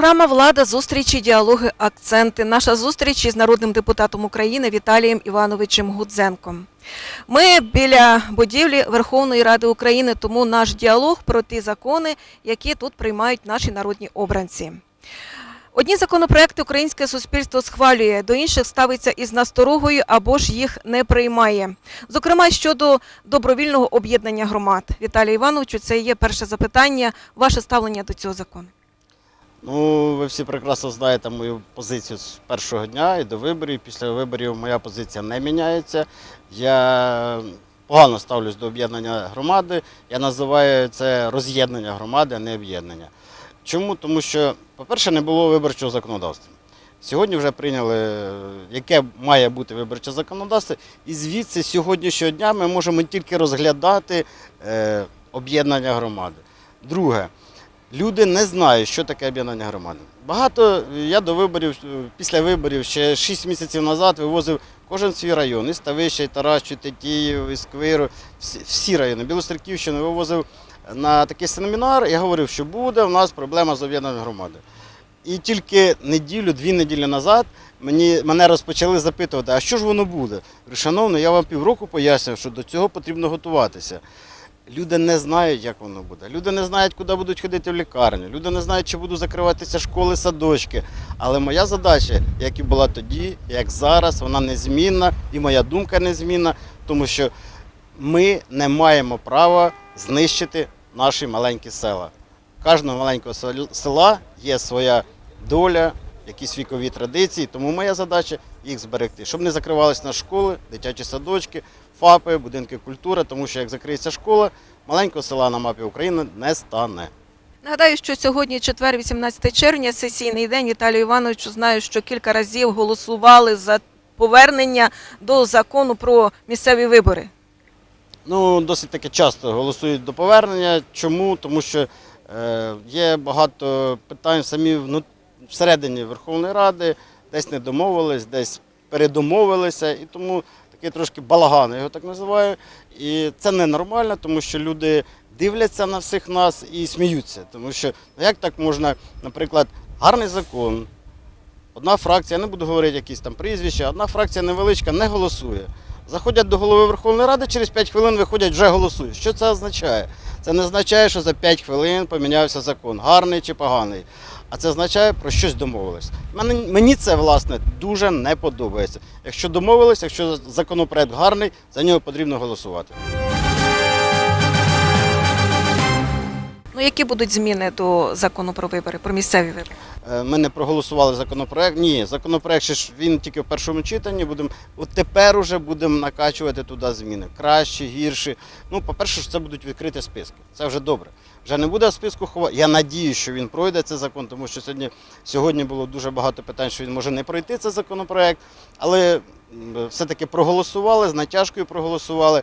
Програма Влада зустрічі, діалоги, акценти. Наша зустріч із народним депутатом України Віталієм Івановичем Гудзенком. Ми біля будівлі Верховної Ради України, тому наш діалог про ті закони, які тут приймають наші народні обранці. Одні законопроекти українське суспільство схвалює, до інших ставиться із насторогою або ж їх не приймає. Зокрема, щодо добровільного об'єднання громад. Віталій Івановичу, це є перше запитання. Ваше ставлення до цього закону. Ну, ви всі прекрасно знаєте мою позицію з першого дня і до виборів. Після виборів моя позиція не міняється. Я погано ставлюсь до об'єднання громади. Я називаю це роз'єднання громади, а не об'єднання. Чому? Тому що, по-перше, не було виборчого законодавства. Сьогодні вже прийняли, яке має бути виборче законодавство, і звідси сьогоднішнього дня ми можемо тільки розглядати е, об'єднання громади. Друге, люди не знають, що таке об'єднання громади. Багато я до виборів, е, після виборів ще 6 місяців назад вивозив кожен свій район, і Ставище, і Таращу, Тетіїв, і Сквиру, всі, райони. Білостерківщину вивозив на такий семінар. Я говорив, що буде в нас проблема з об'єднанням громади. І тільки неділю, дві неділі назад мені, мене розпочали запитувати, а що ж воно буде? Шановний, я вам півроку пояснював, що до цього потрібно готуватися. Люди не знають, як воно буде. Люди не знають, куди будуть ходити в лікарню. Люди не знають, чи будуть закриватися школи, садочки. Але моя задача, як і була тоді, як зараз, вона незмінна, і моя думка незмінна, тому що ми не маємо права знищити наші маленькі села. Кожного маленького села є своя доля, якісь вікові традиції, тому моя задача їх зберегти, щоб не закривалися на школи, дитячі садочки, ФАПи, будинки культури, тому що як закриється школа, маленького села на мапі України не стане. Нагадаю, що сьогодні четвер, 18 червня, сесійний день. Віталію Івановичу знаю, що кілька разів голосували за повернення до закону про місцеві вибори. Ну, досить таки часто голосують до повернення. Чому? Тому що е, є багато питань самі всередині Верховної Ради, десь не домовились, десь передомовилися, і тому такий трошки балаган, я його так називаю. І це ненормально, тому що люди дивляться на всіх нас і сміються. Тому що ну, як так можна, наприклад, гарний закон, Одна фракція, я не буду говорити якісь там прізвища, одна фракція невеличка не голосує. Заходять до голови Верховної Ради, через 5 хвилин виходять, вже голосують. Що це означає? Це не означає, що за 5 хвилин помінявся закон, гарний чи поганий. А це означає, про щось домовились. Мені, це, власне, дуже не подобається. Якщо домовились, якщо законопроект гарний, за нього потрібно голосувати. Ну які будуть зміни до закону про вибори, про місцеві вибори? Е, Ми не проголосували законопроект. Ні, законопроект ще ж він тільки в першому читанні. Будемо от тепер уже будемо накачувати туди зміни. Кращі, гірші. Ну, по-перше, це будуть відкриті списки. Це вже добре. Вже не буде в списку ховати. Я надію, що він пройде цей закон, тому що сьогодні, сьогодні було дуже багато питань, що він може не пройти цей законопроект. Але все-таки проголосували, з натяжкою проголосували.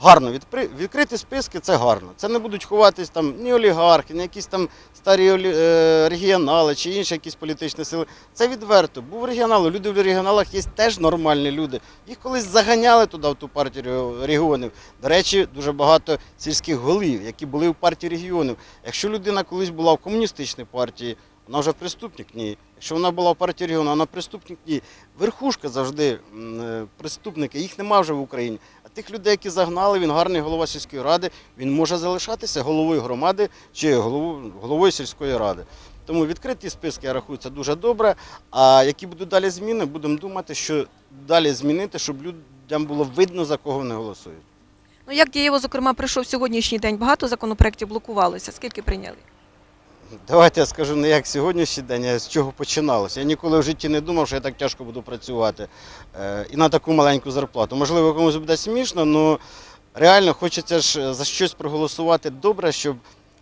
Гарно відкри- відкриті списки це гарно. Це не будуть ховатись там ні олігархи, ні якісь там старі е, регіонали чи інші якісь політичні сили. Це відверто. Був регіонал, люди в регіоналах є теж нормальні люди. Їх колись заганяли туди в ту партію регіонів. До речі, дуже багато сільських голів, які були в партії регіонів. Якщо людина колись була в комуністичній партії, вона вже преступник? Ні. Якщо вона була в партії регіону, вона преступник? Ні. Верхушка завжди е, преступники, їх нема вже в Україні. Тих людей, які загнали, він гарний голова сільської ради, він може залишатися головою громади чи головою, сільської ради. Тому відкриті списки, я рахую, дуже добре. А які будуть далі зміни, будемо думати, що далі змінити, щоб людям було видно, за кого вони голосують. Ну як дієво, зокрема, прийшов сьогоднішній день, багато законопроєктів блокувалося. Скільки прийняли? Давайте я скажу не як сьогоднішній день, а з чого починалося. Я ніколи в житті не думав, що я так тяжко буду працювати е, і на таку маленьку зарплату. Можливо, комусь буде смішно, але реально хочеться ж за щось проголосувати добре, щоб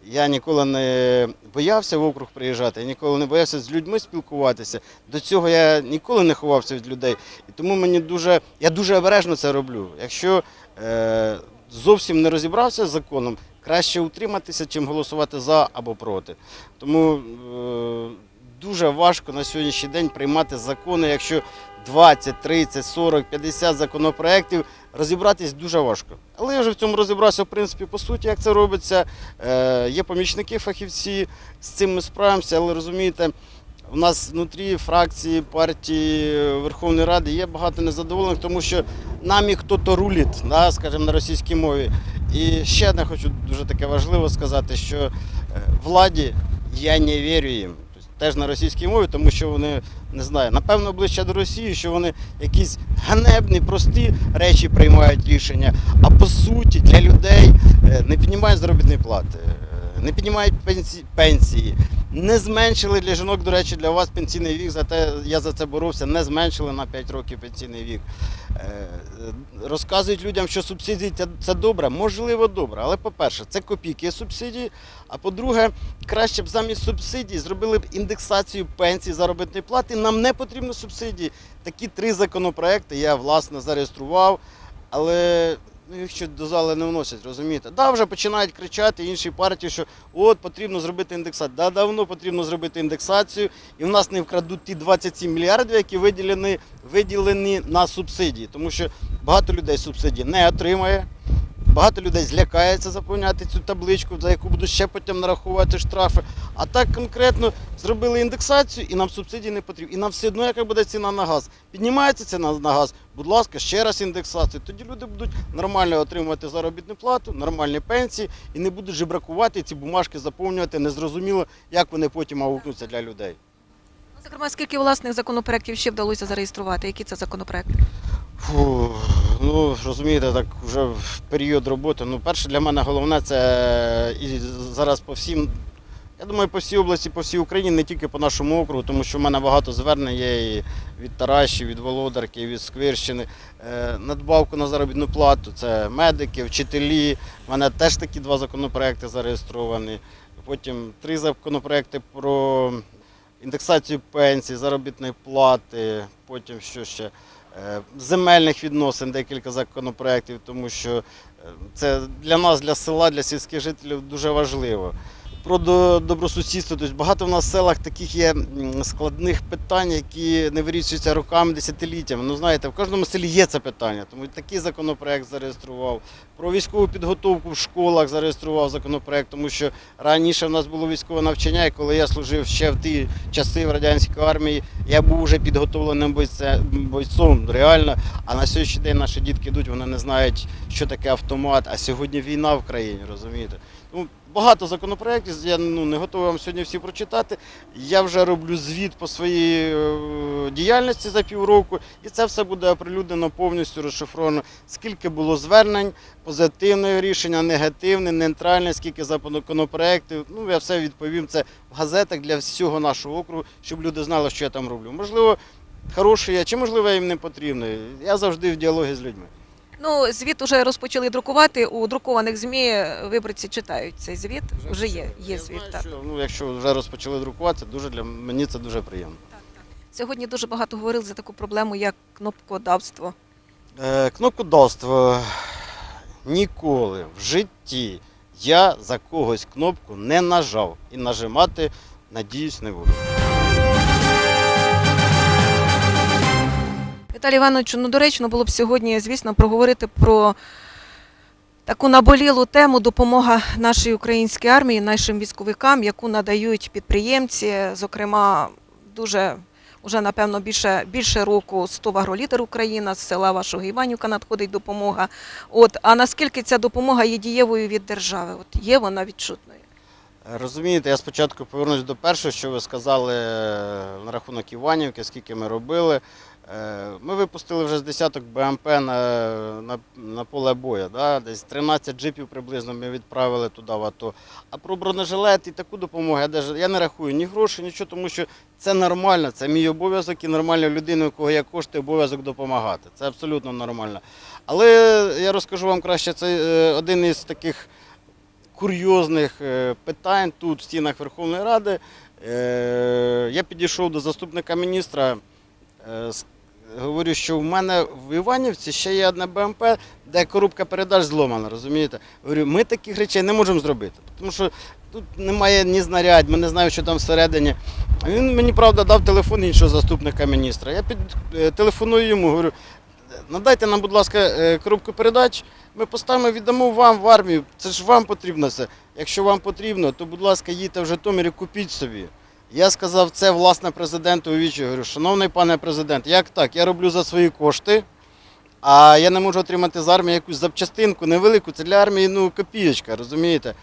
я ніколи не боявся в округ приїжджати, я ніколи не боявся з людьми спілкуватися. До цього я ніколи не ховався від людей. І тому мені дуже, я дуже обережно це роблю. Якщо е, зовсім не розібрався з законом, краще утриматися, чим голосувати за або проти. Тому е, дуже важко на сьогоднішній день приймати закони, якщо 20, 30, 40, 50 законопроєктів розібратись дуже важко. Але я вже в цьому розібрався, в принципі, по суті, як це робиться. Е, є помічники, фахівці, з цим ми справимося, але розумієте, у нас внутрі фракції партії Верховної Ради є багато незадоволених, тому що нами хто-то рулить, да, скажімо, на російській мові. І ще одне хочу дуже таке важливо сказати, що е, владі я не вірю їм. Тобто, теж на російській мові, тому що вони не знаю, напевно, ближче до Росії, що вони якісь ганебні, прості речі приймають рішення, а по суті для людей е, не піднімають заробітні плати, е, не піднімають пенсії, пенсії. Не зменшили для жінок, до речі, для вас пенсійний вік, зате я за це боровся, не зменшили на 5 років пенсійний вік. Е, Розказують людям, що субсидії це- добре, можливо, добре. Але по-перше, це копійки субсидії. А по-друге, краще б замість субсидій зробили б індексацію пенсій, заробітної плати. Нам не потрібно субсидії. Такі три законопроекти я власне зареєстрував, але ну, їх ще до зали не вносять, розумієте? Да, вже починають кричати інші партії, що от потрібно зробити індексацію. Да, давно потрібно зробити індексацію, і в нас не вкрадуть ті 27 мільярдів, які виділені, виділені на субсидії, тому що багато людей субсидії не отримає. Багато людей злякається заповняти цю табличку, за яку будуть ще потім нарахувати штрафи. А так конкретно зробили індексацію і нам субсидії не потрібні. І нам все одно, яка буде ціна на газ. Піднімається ціна на газ, будь ласка, ще раз індексацію. Тоді люди будуть нормально отримувати заробітну плату, нормальні пенсії і не будуть жебракувати ці бумажки заповнювати. Незрозуміло, як вони потім аукнуться для людей. Зокрема, скільки власних законопроєктів ще вдалося зареєструвати? Які це законопроекти? Фу, ну розумієте, так вже в період роботи. Ну, перше для мене головне це і зараз по всім. Я думаю, по всій області, по всій Україні, не тільки по нашому округу, тому що в мене багато звернень є і від Тараші, від Володарки, від Сквирщини. Е, Надбавку на заробітну плату це медики, вчителі. У мене теж такі два законопроекти зареєстровані. Потім три законопроекти про індексацію пенсій, заробітної плати, потім що ще. Е, земельних відносин декілька законопроєктів, тому що е, це для нас, для села, для сільських жителів дуже важливо. Про добросусідство, тобто багато в нас в селах таких є складних питань, які не вирішуються роками, десятиліттями. Ну знаєте, в кожному селі є це питання. Тому такий законопроект зареєстрував. Про військову підготовку в школах зареєстрував законопроект, тому що раніше в нас було військове навчання, і коли я служив ще в ті часи в радянській армії, я був вже підготовленим бойцом, реально. А на сьогоднішній день наші дітки йдуть, вони не знають, що таке автомат. А сьогодні війна в країні, розумієте? Ну, багато законопроєктів, я ну, не готовий вам сьогодні всі прочитати. Я вже роблю звіт по своїй е, діяльності за півроку, і це все буде оприлюднено повністю розшифровано. Скільки було звернень, позитивне рішення, негативне, нейтральне, скільки законопроєктів. Ну, я все відповім. Це в газетах для всього нашого округу, щоб люди знали, що я там роблю. Можливо, хороший я, чи можливо їм не потрібний. Я завжди в діалогі з людьми. Ну, звіт вже розпочали друкувати. У друкованих ЗМІ виборці читають цей звіт. Вже є, є звіт. знаю, Так. що, ну, якщо вже розпочали друкувати, це дуже для мені це дуже приємно. Так, так. Сьогодні дуже багато говорили за таку проблему, як кнопкодавство. Е, кнопкодавство. Ніколи в житті я за когось кнопку не нажав і нажимати, надіюсь, не буду. Віталій Іванович, ну доречно було б сьогодні, звісно, проговорити про таку наболілу тему допомога нашій українській армії, нашим військовикам, яку надають підприємці, зокрема, дуже вже напевно більше, більше року 100 агролітер Україна з села вашого Іванівка надходить допомога. От а наскільки ця допомога є дієвою від держави? От є вона відчутною? Розумієте, я спочатку повернусь до першого, що ви сказали е, на рахунок Іванівки, скільки ми робили. Е, Ми випустили вже з десяток БМП на, на, на поле бою. Да? Десь 13 джипів приблизно ми відправили туди в АТО. А про бронежилет і таку допомогу я, даже, я не рахую ні грошей, нічого, тому що це нормально, це мій обов'язок і нормальна людина, у кого є кошти, обов'язок допомагати. Це абсолютно нормально. Але я розкажу вам краще, це е, один із таких курйозних е, питань тут, в стінах Верховної Ради. Я підійшов до заступника міністра, говорю, що в мене в Іванівці ще є одне БМП, де коробка передач зломана, розумієте? Говорю, ми таких речей не можемо зробити, тому що тут немає ні знарядь, ми не знаємо, що там всередині. Він мені, правда, дав телефон іншого заступника міністра. Я під, е, телефоную йому, говорю, надайте нам, будь ласка, е, коробку передач, ми поставимо, віддамо вам в армію. Це ж вам потрібно це. Якщо вам потрібно, то, будь ласка, їдьте в Житомир купіть собі. Я сказав це власне президенту у вічі. Говорю, шановний пане президент, як так? Я роблю за свої кошти, а я не можу отримати з армії якусь запчастинку невелику. Це для армії ну, копієчка, розумієте?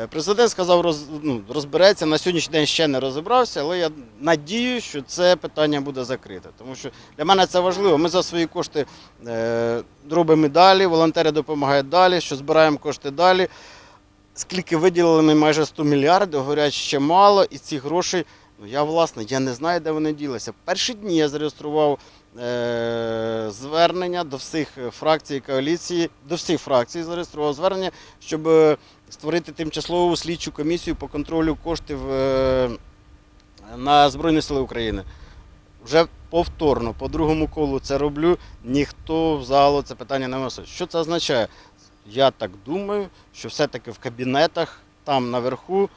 Е, Президент сказав, роз, ну, розбереться. На сьогоднішній день ще не розібрався, але я надію, що це питання буде закрите. Тому що для мене це важливо. Ми за свої кошти е, робимо далі, волонтери допомагають далі, що збираємо кошти далі. Скільки виділили ми майже 100 мільярдів, говорять, ще мало, і ці гроші, ну я власне, я не знаю, де вони ділися. Перші дні я зареєстрував е- звернення до всіх фракцій коаліції, до всіх фракцій зареєстрував звернення, щоб е, створити тимчасову слідчу комісію по контролю коштів е- на Збройні Сили України. Вже повторно, по другому колу це роблю. Ніхто в залу це питання не виносить. Що це означає? Я так думаю, що все-таки в кабінетах, там наверху,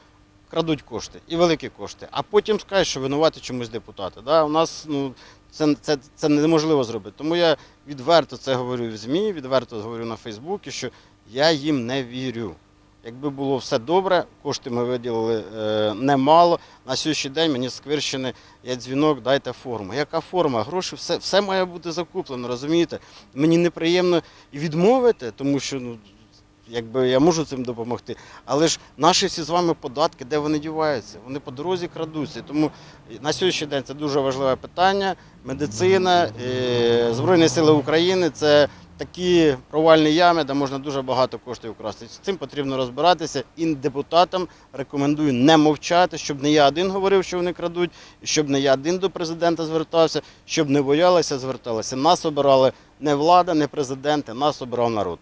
крадуть кошти і великі кошти. А потім скажуть, що винувати чомусь депутати. Да? У нас ну, це, це, це неможливо зробити. Тому я відверто це говорю в ЗМІ, відверто говорю на Фейсбуці, що я їм не вірю. Якби було все добре, кошти ми виділили е, немало. На сьогоднішній день мені Сквирщини є дзвінок, дайте форму. Яка форма? Гроші, все, все має бути закуплено, розумієте? Мені неприємно відмовити, тому що ну, якби я можу цим допомогти. Але ж наші всі з вами податки, де вони діваються? Вони по дорозі крадуться. Тому на сьогоднішній день це дуже важливе питання. Медицина, е, Збройні Сили України це такі провальні ями, де можна дуже багато коштів вкрасти. З цим потрібно розбиратися. І депутатам рекомендую не мовчати, щоб не я один говорив, що вони крадуть, щоб не я один до президента звертався, щоб не боялися, зверталися. Нас обирали не влада, не президенти, нас обирав народ.